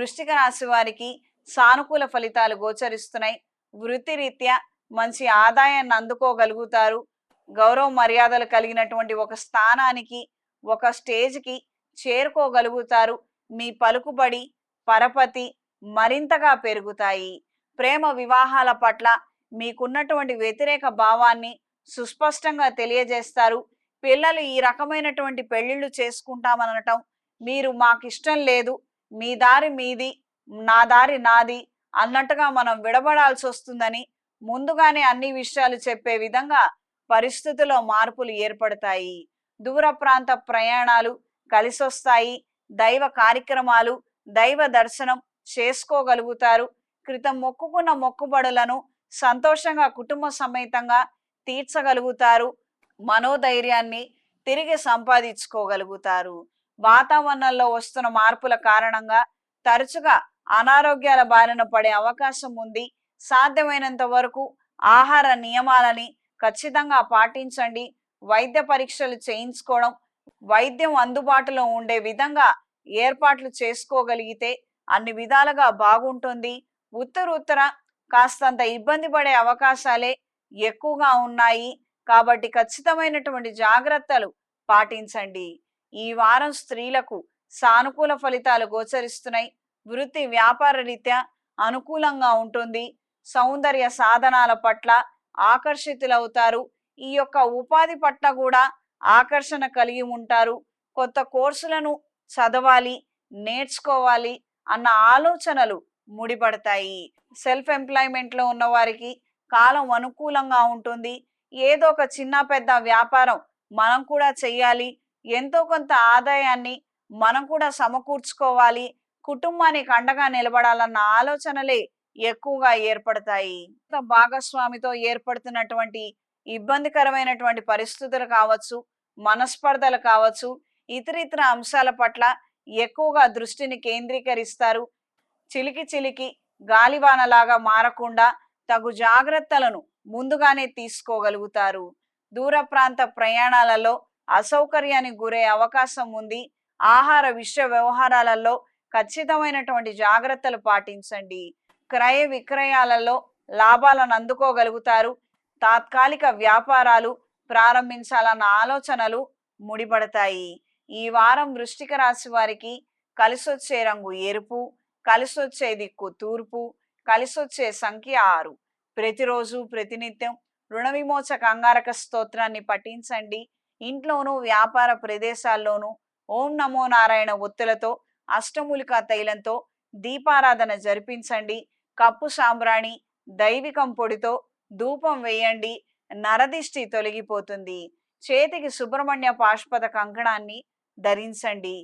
వృష్టిక రాశి వారికి సానుకూల ఫలితాలు గోచరిస్తున్నాయి. వృత్తిరీత్యా మంచి ఆదాయాన్ని అందుకోగలుగుతారు. గౌరవ మర్యాదలు కలిగినటువంటి ఒక స్థానానికి ఒక స్టేజ్కి చేరుకోగలుగుతారు. మీ పలుకుబడి పరపతి మరింతగా పెరుగుతాయి. ప్రేమ వివాహాల పట్ల మీకున్నటువంటి వ్యతిరేక భావాన్ని సుస్పష్టంగా తెలియజేస్తారు. పిల్లలు ఈ రకమైనటువంటి పెళ్ళిళ్ళు చేసుకుంటామనటం మీరు మాకు ఇష్టం లేదు. మీ దారి మీది నా దారి నాది అన్నట్టుగా మనం విడబడాల్సి వస్తుందని ముందుగానే అన్ని విషయాలు చెప్పే విధంగా పరిస్థితుల్లో మార్పులు ఏర్పడతాయి. దూర ప్రాంత ప్రయాణాలు కలిసొస్తాయి. దైవ కార్యక్రమాలు దైవ దర్శనం చేసుకోగలుగుతారు. క్రితం మొక్కుకున్న మొక్కుబడులను సంతోషంగా కుటుంబ సమేతంగా తీర్చగలుగుతారు. మనోధైర్యాన్ని తిరిగి సంపాదించుకోగలుగుతారు. వాతావరణంలో వస్తున్న మార్పుల కారణంగా తరచుగా అనారోగ్యాల బారిన పడే అవకాశం ఉంది. సాధ్యమైనంత వరకు ఆహార నియమాలని ఖచ్చితంగా పాటించండి. వైద్య పరీక్షలు చేయించుకోవడం వైద్యం అందుబాటులో ఉండే విధంగా ఏర్పాట్లు చేసుకోగలిగితే అన్ని విధాలుగా బాగుంటుంది. ఉత్తర కాస్తంత ఇబ్బంది పడే అవకాశాలే ఎక్కువగా ఉన్నాయి. కాబట్టి ఖచ్చితమైనటువంటి జాగ్రత్తలు పాటించండి. ఈ వారం స్త్రీలకు సానుకూల ఫలితాలు గోచరిస్తున్నాయి. వృత్తి వ్యాపార రీత్యా అనుకూలంగా ఉంటుంది. సౌందర్య సాధనాల పట్ల ఆకర్షితులవుతారు. ఈ యొక్క ఉపాధి పట్ల కూడా ఆకర్షణ కలిగి ఉంటారు. కొత్త కోర్సులను చదవాలి నేర్చుకోవాలి అన్న ఆలోచనలు ముడిపడతాయి. సెల్ఫ్ ఎంప్లాయ్మెంట్లో ఉన్న వారికి కాలం అనుకూలంగా ఉంటుంది. ఏదో ఒక చిన్న పెద్ద వ్యాపారం మనం కూడా చెయ్యాలి. ఎంతో కొంత ఆదాయాన్ని మనం కూడా సమకూర్చుకోవాలి. కుటుంబానికి అండగా నిలబడాలన్న ఆలోచనలే ఎక్కువగా ఏర్పడతాయి. భాగస్వామితో ఏర్పడుతున్నటువంటి ఇబ్బందికరమైనటువంటి పరిస్థితులు కావచ్చు మనస్పర్ధలు కావచ్చు ఇతరితర అంశాల పట్ల ఎక్కువగా దృష్టిని కేంద్రీకరిస్తారు. చిలికి చిలికి గాలివానలాగా మారకుండా తగు జాగ్రత్తలను ముందుగానే తీసుకోగలుగుతారు. దూర ప్రాంత ప్రయాణాలలో అసౌకర్యానికి గురే అవకాశం ఉంది. ఆహార విషయ వ్యవహారాలలో ఖచ్చితమైనటువంటి జాగ్రత్తలు పాటించండి. క్రయ విక్రయాలలో లాభాలను అందుకోగలుగుతారు. తాత్కాలిక వ్యాపారాలు ప్రారంభించాలన్న ఆలోచనలు ముడిపడతాయి. ఈ వారం వృష్టిక రాశి వారికి కలిసొచ్చే రంగు ఎరుపు కలిసొచ్చే దిక్కు తూర్పు కలిసొచ్చే సంఖ్య ఆరు. ప్రతిరోజు ప్రతినిత్యం రుణ విమోచ అంగారక స్తోత్రాన్ని పఠించండి. ఇంట్లోనూ వ్యాపార ప్రదేశాల్లోనూ ఓం నమో నారాయణ ఒత్తులతో అష్టమూలికా తైలంతో దీపారాధన జరిపించండి. కప్పు సాంబ్రాణి దైవికం పొడితో ధూపం వేయండి. నరదిష్టి తొలగిపోతుంది. చేతికి సుబ్రహ్మణ్య పాష్పద కంకణాన్ని ధరించండి.